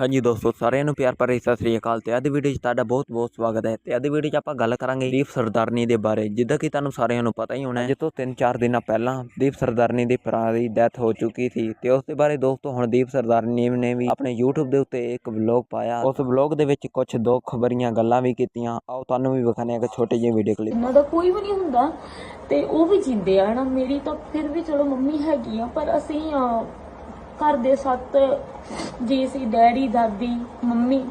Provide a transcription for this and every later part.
ਹਾਂਜੀ ਦੋਸਤੋ, ਸਾਰਿਆਂ ਨੂੰ ਪਿਆਰ ਭਰੀ ਸਤਿ ਸ੍ਰੀ ਅਕਾਲ ਤੇ ਅੱਜ ਵੀਡੀਓ 'ਚ ਤੁਹਾਡਾ ਬਹੁਤ-ਬਹੁਤ ਸਵਾਗਤ ਹੈ ਤੇ ਅੱਜ ਵੀਡੀਓ 'ਚ ਆਪਾਂ ਗੱਲ ਕਰਾਂਗੇ ਦੀਪ ਸਰਦਾਰਨੀ ਦੇ ਬਾਰੇ, ਜਿੱਦਾਂ ਕਿ ਤੁਹਾਨੂੰ ਸਾਰਿਆਂ ਨੂੰ ਪਤਾ ਹੀ ਹੋਣਾ ਹੈ। ਤੋਂ 3-4 ਦਿਨਾਂ ਪਹਿਲਾਂ ਦੀਪ ਸਰਦਾਰਨੀ ਦੇ ਭਰਾ ਦੀ ਡੈਥ ਹੋ ਚੁੱਕੀ ਸੀ ਤੇ ਉਸ ਦੇ ਬਾਰੇ ਦੋਸਤੋ, ਹੁਣ ਦੀਪ ਸਰਦਾਰਨੀ ਨੇ ਵੀ ਆਪਣੇ YouTube ਦੇ ਉੱਤੇ ਇੱਕ ਵਲੌਗ ਪਾਇਆ। ਉਸ ਵਲੌਗ ਦੇ ਵਿੱਚ ਕੁਝ ਦੋ ਖਬਰੀਆਂ, ਗੱਲਾਂ ਵੀ ਕੀਤੀਆਂ। ਆਓ ਤੁਹਾਨੂੰ ਵੀ ਵਿਖਾਣੇ ਇੱਕ ਛੋਟੀ ਜਿਹੀ ਵੀਡੀਓ ਕਲਿੱਪ ਇਹਨਾਂ ਦਾ ਕੋਈ ਵੀ ਨਹੀਂ ਹੁੰਦਾ ਤੇ ਉਹ ਵੀ ਜਿੰਦੇ ਆ ਨਾ ਮੇਰੀ ਤਾਂ ਫਿਰ ਵੀ ਚਲੋ ਮੰਮੀ ਹੈਗੀ ਆ, ਪਰ ਅਸੀਂ ਘਰ ਦੇ ਸੱਤ ਜੀ ਸੀ ਡੈਡੀ ਦਾਦੀ ਮੰਮੀ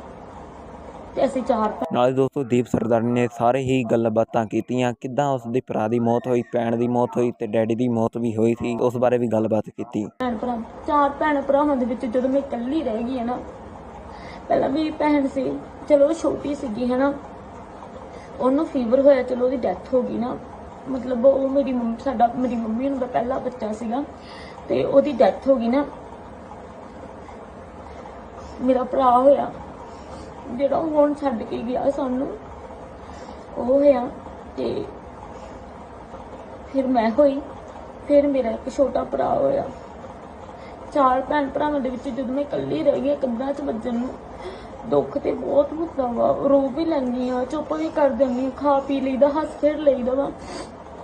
ਤੇ ਅਸੀਂ ਚਾਰ ਭੈਣ। ਨਾਲੇ ਦੋਸਤੋ ਦੀਪ ਸਰਦਾਰਨੀ ਨੇ ਸਾਰੇ ਹੀ ਗੱਲਬਾਤਾਂ ਕੀਤੀਆਂ ਕਿੱਦਾਂ ਉਸ ਦੇ ਭਰਾ ਦੀ ਮੌਤ ਹੋਈ ਭੈਣ ਦੀ ਮੌਤ ਹੋਈ ਤੇ ਡੈਡੀ ਦੀ ਮੌਤ ਵੀ ਹੋਈ ਸੀ ਉਸ ਬਾਰੇ ਵੀ ਗੱਲਬਾਤ ਕੀਤੀ। ਭਰਾ ਚਾਰ ਭੈਣ ਭਰਾਵਾਂ ਦੇ ਵਿੱਚ ਜਦੋਂ ਮੈਂ ਇਕੱਲੀ ਰਹਿ ਗਈ ਹੈ ਨਾ ਪਹਿਲਾਂ ਮੇਰੀ ਭੈਣ ਸੀ ਚਲੋ ਉਹ ਛੋਟੀ ਸੀਗੀ ਹੈ ਨਾ। ਉਹਨੂੰ ਫੀਵਰ ਹੋਇਆ ਚਲੋ ਉਹਦੀ ਡੈਥ ਹੋ ਗਈ ਨਾ। ਮਤਲਬ ਉਹ ਮੇਰੀ ਮੰਮੀ ਸਾਡਾ ਮੇਰੀ ਮੰਮੀ ਨੂੰ ਦਾ ਪਹਿਲਾ ਬੱਚਾ ਸੀਗਾ ਤੇ ਉਹਦੀ ਡੈਥ ਹੋ ਗਈ ਨਾ। ਮੇਰਾ ਭਰਾ ਹੋਇਆ। ਜਿਹੜਾ ਉਹ ਹੁਣ ਛੱਡ ਕੇ ਗਿਆ ਸਾਨੂੰ, ਉਹ ਹੋਇਆ ਤੇ ਫਿਰ ਮੈਂ ਹੋਈ, ਫਿਰ ਮੇਰਾ ਇੱਕ ਛੋਟਾ ਭਰਾ ਹੋਇਆ। ਚਾਰ ਭੈਣ ਭਰਾਵਾਂ ਦੇ ਵਿੱਚ ਜਦੋਂ ਮੈਂ ਇਕੱਲੀ ਰਹਿ ਗਈ, ਕੰਧਾਂ 'ਚ ਵੱਜਣ ਨੂੰ ਦੁੱਖ ਤੇ ਬਹੁਤ ਹੁੰਦਾ ਵਾ। ਰੋ ਵੀ ਲੈਂਦੀ ਆ ਚੁੱਪ ਵੀ ਕਰ ਦਿੰਦੀ ਆ ਖਾ ਪੀ ਲਈਦਾ, ਹੱਸ ਖੇਡ ਲਈਦਾ ਵਾ।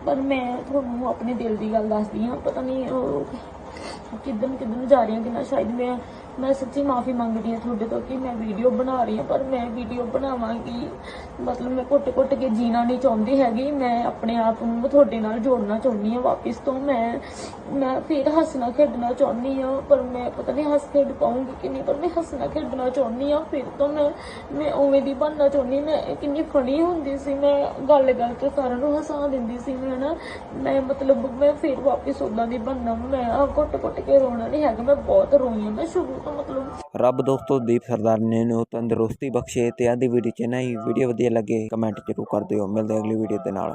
ਪਰ ਮੈਂ ਤੁਹਾਨੂੰ ਆਪਣੇ ਦਿਲ ਦੀ ਗੱਲ ਦੱਸਦੀ ਆ ਪਤਾ ਨਹੀਂ ਉਹ ਕਿੱਦਣ ਕਿੱਦਣ ਜਾ ਰਹੀ ਹਾਂ ਕਿੰਨਾ ਸ਼ਾਇਦ ਮੈਂ ਮੈਂ ਸੱਚੀ ਮਾਫੀ ਮੰਗਦੀ ਹਾਂ ਤੁਹਾਡੇ ਤੋਂ ਕਿ ਮੈਂ ਵੀਡੀਓ ਬਣਾ ਰਹੀ ਹਾਂ, ਪਰ ਮੈਂ ਵੀਡੀਓ ਬਣਾਵਾਂਗੀ। ਮਤਲਬ ਮੈਂ ਘੁੱਟ-ਘੁੱਟ ਕੇ ਜੀਣਾ ਨਹੀਂ ਚਾਹੁੰਦੀ ਹੈਗੀ। ਮੈਂ ਆਪਣੇ ਆਪ ਨੂੰ ਤੁਹਾਡੇ ਨਾਲ ਜੋੜਨਾ ਚਾਹੁੰਦੀ ਹਾਂ ਵਾਪਿਸ ਤੋਂ। ਮੈਂ ਮੈਂ ਫਿਰ ਹੱਸਣਾ ਖੇਡਣਾ ਚਾਹੁੰਦੀ ਹਾਂ, ਪਰ ਮੈਂ ਪਤਾ ਨਹੀਂ ਹੱਸ ਖੇਡ ਪਾਉਂਗੀ ਕਿ ਨਹੀਂ, ਪਰ ਮੈਂ ਹੱਸਣਾ ਖੇਡਣਾ ਚਾਹੁੰਦੀ ਹਾਂ। ਫਿਰ ਤੋਂ ਮੈਂ ਮੈਂ ਉਵੇਂ ਦੀ ਬਣਨਾ ਚਾਹੁੰਦੀ ਮੈਂ ਕਿੰਨੀ ਫਨੀ ਹੁੰਦੀ ਸੀ। ਮੈਂ ਗੱਲ ਗੱਲ ਤੇ ਸਾਰਿਆਂ ਨੂੰ ਹਸਾ ਦਿੰਦੀ ਸੀ। ਮੈਂ ਨਾ, ਮੈਂ ਮਤਲਬ ਮੈਂ ਫਿਰ ਵਾਪਿਸ ਉਦਾਂ ਦੀ ਬਣਨਾ। ਮੈਂ ਘੁੱਟ-ਘੁੱਟ ਕੇ ਰੋਣਾ ਨਹੀਂ ਹੈਗਾ। ਮੈਂ ਬਹੁਤ ਰੋਈ ਹਾਂ। ਮੈਂ ਸ਼ੁਰੂ ਰੱਬ ਦੋਸਤੋ ਦੀਪ ਸਰਦਾਰਨੀ ਨੂੰ ਤੰਦਰੁਸਤੀ ਬਖਸ਼ੇ ਤੇ ਆਦੀ ਵੀਡੀਓ ਚ ਨਹੀਂ ਵੀਡੀਓ ਵਧੀਆ ਲੱਗੇ ਕਮੈਂਟ ਜ਼ਰੂਰ ਕਰ ਦਿਓ। ਮਿਲਦੇ ਅਗਲੀ ਵੀਡੀਓ ਦੇ ਨਾਲ।